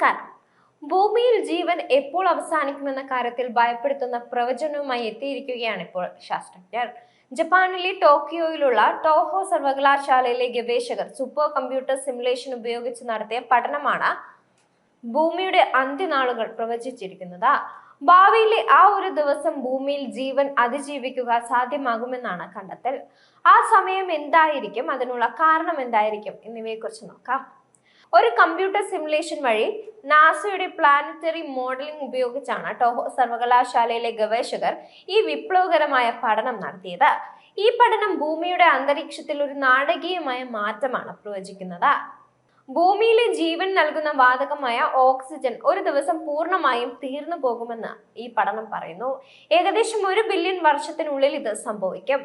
നമസ്കാരം ഭൂമിയിൽ ജീവൻ എപ്പോൾ അവസാനിക്കുമെന്ന കാര്യത്തിൽ ഭയപ്പെടുത്തുന്ന പ്രവചനവുമായി എത്തിയിരിക്കുകയാണ് ഇപ്പോൾ ശാസ്ത്രജ്ഞർ. ജപ്പാനിലെ ടോക്കിയോയിലുള്ള ടോഹോ സർവകലാശാലയിലെ ഗവേഷകർ സൂപ്പർ കമ്പ്യൂട്ടർ സിമുലേഷൻ ഉപയോഗിച്ച് നടത്തിയ പഠനമാണ് ഭൂമിയുടെ അന്ത്യനാളുകൾ പ്രവചിച്ചിരിക്കുന്നത്. ഭാവിയിലെ ആ ഒരു ദിവസം ഭൂമിയിൽ ജീവൻ അതിജീവിക്കുക സാധ്യമാകുമെന്നാണ് കണ്ടെത്തൽ. ആ സമയം എന്തായിരിക്കും? അതിനുള്ള കാരണം എന്തായിരിക്കും? എന്നിവയെക്കുറിച്ച് നോക്കാം. ഒരു കമ്പ്യൂട്ടർ സിമുലേഷൻ വഴി നാസയുടെ പ്ലാനറ്ററി മോഡലിംഗ് ഉപയോഗിച്ചാണ് ടോഹോ സർവകലാശാലയിലെ ഗവേഷകർ ഈ വിപ്ലവകരമായ പഠനം നടത്തിയത്. ഈ പഠനം ഭൂമിയുടെ അന്തരീക്ഷത്തിൽ ഒരു നാടകീയമായ മാറ്റമാണ് പ്രവചിക്കുന്നത്. ഭൂമിയിലെ ജീവൻ നൽകുന്ന വാതകമായ ഓക്സിജൻ ഒരു ദിവസം പൂർണമായും തീർന്നു പോകുമെന്ന് ഈ പഠനം പറയുന്നു. ഏകദേശം ഒരു ബില്യൺ വർഷത്തിനുള്ളിൽ ഇത് സംഭവിക്കും.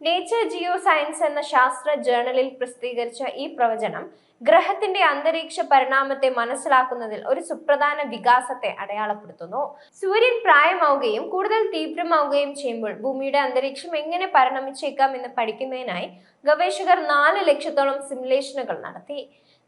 നേച്ചർ ജിയോ സയൻസ് എന്ന ശാസ്ത്ര ജേർണലിൽ പ്രസിദ്ധീകരിച്ച ഈ പ്രവചനം ഗ്രഹത്തിന്റെ അന്തരീക്ഷ പരിണാമത്തെ മനസ്സിലാക്കുന്നതിൽ ഒരു സുപ്രധാന വികാസത്തെ അടയാളപ്പെടുത്തുന്നു. സൂര്യൻ പ്രായമാവുകയും കൂടുതൽ തീവ്രമാവുകയും ചെയ്യുമ്പോൾ ഭൂമിയുടെ അന്തരീക്ഷം എങ്ങനെ പരിണമിച്ചേക്കാം എന്ന് പഠിക്കുന്നതിനായി ഗവേഷകർ നാല് ലക്ഷത്തോളം സിമുലേഷനുകൾ നടത്തി.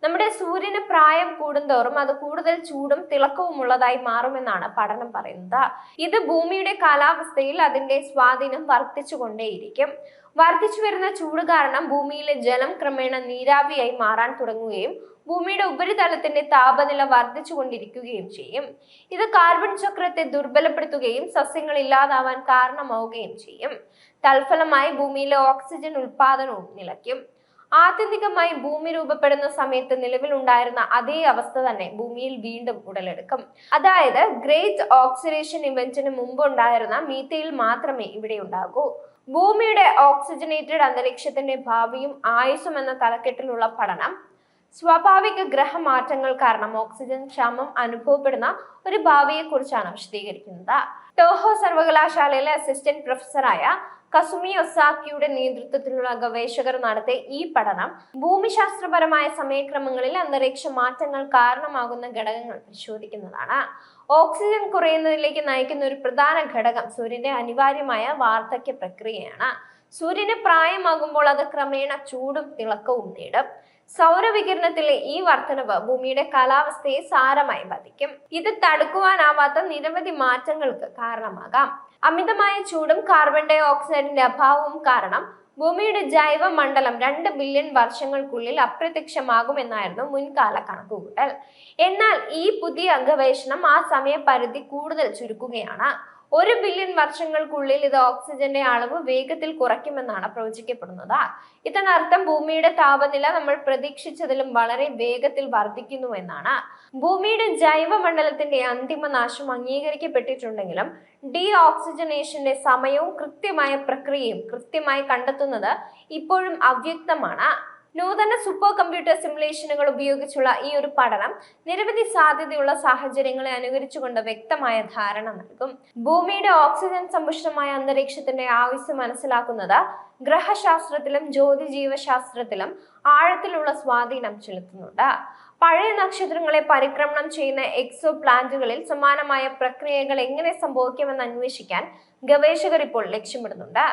നമ്മുടെ സൂര്യന് പ്രായം കൂടുന്തോറും അത് കൂടുതൽ ചൂടും തിളക്കവും ഉള്ളതായി മാറുമെന്നാണ് പഠനം പറയുന്നത്. ഇത് ഭൂമിയുടെ കാലാവസ്ഥയിൽ അതിന്റെ സ്വാധീനം വർദ്ധിച്ചുകൊണ്ടേയിരിക്കും. വർദ്ധിച്ചു വരുന്ന ചൂട് കാരണം ഭൂമിയിലെ ജലം ക്രമേണ നീരാവിയായി മാറാൻ തുടങ്ങുകയും ഭൂമിയുടെ ഉപരിതലത്തിന്റെ താപനില വർദ്ധിച്ചു കൊണ്ടിരിക്കുകയും ചെയ്യും. ഇത് കാർബൺ ചക്രത്തെ ദുർബലപ്പെടുത്തുകയും സസ്യങ്ങൾ ഇല്ലാതാവാൻ കാരണമാവുകയും ചെയ്യും. തൽഫലമായി ഭൂമിയിലെ ഓക്സിജൻ ഉൽപാദനവും നിലയ്ക്കും. ആത്യന്തികമായി ഭൂമി രൂപപ്പെടുന്ന സമയത്ത് നിലവിലുണ്ടായിരുന്ന അതേ അവസ്ഥ തന്നെ ഭൂമിയിൽ വീണ്ടും ഉടലെടുക്കും. അതായത് ഗ്രേറ്റ് ഓക്സിഡേഷൻ ഇവന്റിന് മുമ്പ് ഉണ്ടായിരുന്ന മീത്തയിൽ മാത്രമേ ഇവിടെ ഉണ്ടാകൂ. ഭൂമിയുടെ ഓക്സിജനേറ്റഡ് അന്തരീക്ഷത്തിന്റെ ഭാവിയും ആയുസും എന്ന തലക്കെട്ടിലുള്ള പഠനം സ്വാഭാവിക ഗ്രഹമാറ്റങ്ങൾ കാരണം ഓക്സിജൻ ക്ഷാമം അനുഭവപ്പെടുന്ന ഒരു ഭാവിയെക്കുറിച്ചാണ് വിശദീകരിക്കുന്നത്. ടോഹോ സർവകലാശാലയിലെ അസിസ്റ്റന്റ് പ്രൊഫസറായ കസുമി ഒസാക്കിയുടെ നേതൃത്വത്തിലുള്ള ഗവേഷകർ നടത്തിയ ഈ പഠനം ഭൂമിശാസ്ത്രപരമായ സമയക്രമങ്ങളിൽ അന്തരീക്ഷ മാറ്റങ്ങൾ കാരണമാകുന്ന ഘടകങ്ങൾ പരിശോധിക്കുന്നതാണ്. ഓക്സിജൻ കുറയുന്നതിലേക്ക് നയിക്കുന്ന ഒരു പ്രധാന ഘടകം സൂര്യന്റെ അനിവാര്യമായ വാർദ്ധക്യ പ്രക്രിയയാണ് സൂര്യന് പ്രായമാകുമ്പോൾ അത് ക്രമേണ ചൂടും തിളക്കവും നേടും. സൗരവികിരണത്തിലെ ഈ വർധനവ് ഭൂമിയുടെ കാലാവസ്ഥയെ സാരമായി ബാധിക്കും. ഇത് തടുക്കുവാനാവാത്ത നിരവധി മാറ്റങ്ങൾക്ക് കാരണമാകാം. അമിതമായ ചൂടും കാർബൺ ഡൈ ഓക്സൈഡിന്റെ അഭാവവും കാരണം ഭൂമിയുടെ ജൈവ മണ്ഡലം രണ്ട് ബില്യൺ വർഷങ്ങൾക്കുള്ളിൽ അപ്രത്യക്ഷമാകുമെന്നായിരുന്നു മുൻകാല കണക്കുകൂട്ടൽ. എന്നാൽ ഈ പുതിയ ഗവേഷണം ആ സമയപരിധി കൂടുതൽ ചുരുക്കുകയാണ്. ഒരു ബില്യൺ വർഷങ്ങൾക്കുള്ളിൽ ഇത് ഓക്സിജന്റെ അളവ് വേഗത്തിൽ കുറയ്ക്കുമെന്നാണ് പ്രവചിക്കപ്പെടുന്നത്. ഇതിനർത്ഥം ഭൂമിയുടെ താപനില നമ്മൾ പ്രതീക്ഷിച്ചതിലും വളരെ വേഗത്തിൽ വർദ്ധിക്കുന്നു എന്നാണ് ഭൂമിയുടെ ജൈവമണ്ഡലത്തിന്റെ അന്തിമ നാശം അംഗീകരിക്കപ്പെട്ടിട്ടുണ്ടെങ്കിലും ഡി ഓക്സിജനേഷന്റെ സമയവും കൃത്യമായ പ്രക്രിയയും കൃത്യമായി കണ്ടെത്തുന്നത് ഇപ്പോഴും അവ്യക്തമാണ്. നൂതന സൂപ്പർ കമ്പ്യൂട്ടർ സിമുലേഷനുകൾ ഉപയോഗിച്ചുള്ള ഈ ഒരു പഠനം നിരവധി സാധ്യതയുള്ള സാഹചര്യങ്ങളെ അനുകരിച്ചുകൊണ്ട് വ്യക്തമായ ധാരണ നൽകും. ഭൂമിയുടെ ഓക്സിജൻ സമ്പുഷ്ടമായ അന്തരീക്ഷത്തിന്റെ ആവശ്യം മനസ്സിലാക്കുന്നത് ഗ്രഹശാസ്ത്രത്തിലും ജ്യോതി ജീവശാസ്ത്രത്തിലും ആഴത്തിലുള്ള സ്വാധീനം ചെലുത്തുന്നുണ്ട്. പഴയ നക്ഷത്രങ്ങളെ പരിക്രമണം ചെയ്യുന്ന എക്സോ പ്ലാന്റുകളിൽ സമാനമായ പ്രക്രിയകൾ എങ്ങനെ സംഭവിക്കുമെന്ന് അന്വേഷിക്കാൻ ഗവേഷകർ ഇപ്പോൾ ലക്ഷ്യമിടുന്നുണ്ട്.